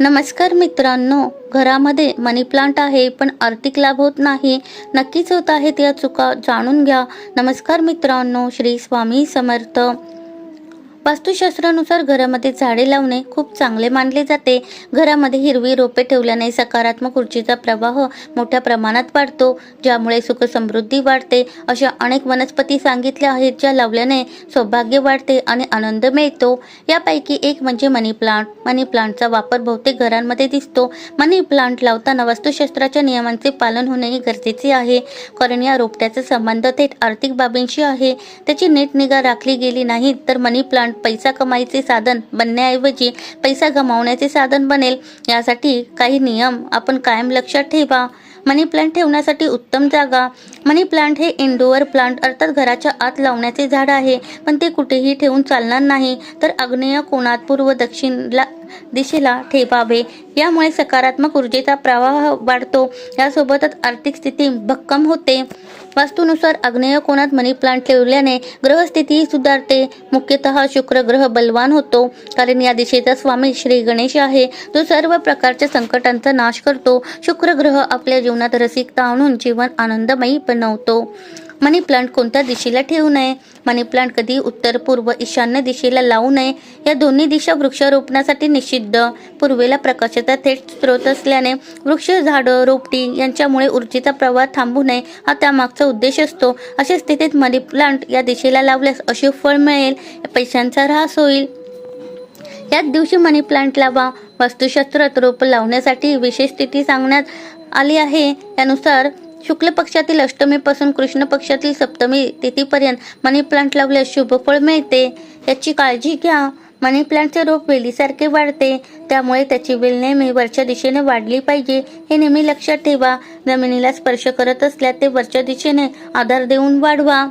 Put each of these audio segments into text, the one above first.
नमस्कार मित्रांनो घरामध्ये मनी प्लांट आहे पण आर्थिक लाभ होत नाही. नक्कीच होत आहेत या चुका जाणून घ्या. नमस्कार मित्रांनो श्री स्वामी समर्थ. वास्तुशास्त्रानुसार घरामध्ये झाडे लावणे खूप चांगले मानले जाते. घरामध्ये हिरवी रोपे ठेवल्याने सकारात्मक ऊर्जेचा प्रवाह मोठ्या प्रमाणात वाढतो ज्यामुळे सुखसमृद्धी वाढते. अशा अनेक वनस्पती सांगितल्या आहेत ज्या लावल्याने सौभाग्य वाढते आणि आनंद मिळतो. यापैकी एक म्हणजे मनी प्लांट. मनी प्लांटचा वापर बहुतेक घरांमध्ये दिसतो. मनी प्लांट लावताना वास्तुशास्त्राच्या नियमांचे पालन होणेही गरजेचे आहे. कारण या रोपट्याचा संबंध थेट आर्थिक बाबींशी आहे. त्याची नीट निगा राखली गेली नाही तर मनी प्लांट पैसा कमाईचे साधन बनण्याऐवजी पैसा गमावण्याचे साधन बनेल यासाठी काही नियम आपण कायम लक्षात ठेवा. मनी प्लांट ठेवण्यासाठी उत्तम जागा. मनी प्लांट हे इंडोअर प्लांट अर्थात घराच्या आत लावण्याचे झाड आहे. पण ते कुठेही ठेवून चालणार नाही. तर आग्नेय कोणात? पूर्व दक्षिणला दिशेला ठेवावे. यामुळे सकारात्मक ऊर्जेचा प्रवाह वाढतो. यासोबतच आर्थिक स्थिती भक्कम होते. वास्तूनुसार आग्नेय कोणात मनी प्लांट ठेवल्याने ग्रहस्थितीही सुधारते. मुख्यतः शुक्र ग्रह बलवान होतो. कारण या दिशेचा स्वामी श्री गणेश आहे. जो सर्व प्रकारच्या संकटांचा नाश करतो. शुक्र ग्रह आपल्या जीवनात रसिकता आणून जीवन आनंदमयी बनवतो. मनी प्लांट कोणत्या दिशेला ठेवू नये? मनी प्लांट कधी उत्तर पूर्व ईशान्य दिशेला लावू नये? या दोन्ही दिशा वृक्षारोपणासाठी निषिद्ध. पूर्वेला प्रकाशाचा थेट स्रोत असल्याने वृक्ष झाडं रोपटी यांच्यामुळे ऊर्जेचा प्रवाह थांबू नये हा त्यामागचा उद्देश असतो. अशा स्थितीत मनी प्लांट या दिशेला लावल्यास अशुभ फळ मिळेल पैशांचा ऱ्हास होईल. याच दिवशी मनी प्लांट लावा. वास्तुशास्त्रात रोप लावण्यासाठी विशेष स्थिती सांगण्यात आली आहे. त्यानुसार शुक्ल पक्षातील अष्टमीपासून कृष्ण पक्षातील सप्तमी तिथीपर्यंत मनी प्लांट लावल्यास शुभफळ मिळते. याची काळजी घ्या. मनी प्लांटचे रोप वेलीसारखे वाढते. त्यामुळे त्याची वेल नेहमी वरच्या दिशेने वाढली पाहिजे हे नेहमी लक्षात ठेवा. जमिनीला स्पर्श करत असल्यास ते वरच्या दिशेने आधार देऊन वाढवा.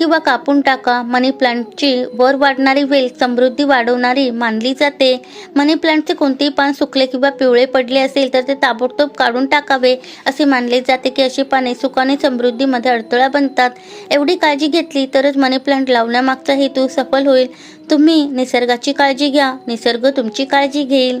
किंवा कापून टाका. मनी प्लांटची वर वाढणारी वेल समृद्धी वाढवणारी मानली जाते. मनी प्लांटचे कोणतेही पान सुकले किंवा पिवळे पडले असेल तर ते ताबडतोब काढून टाकावे असे मानले जाते की अशी पाने सुखाने समृद्धीमध्ये अडथळा बनतात. एवढी काळजी घेतली तरच मनी प्लांट लावण्यामागचा हेतू सफल होईल. तुम्ही निसर्गाची काळजी घ्या. निसर्ग तुमची काळजी घेईल.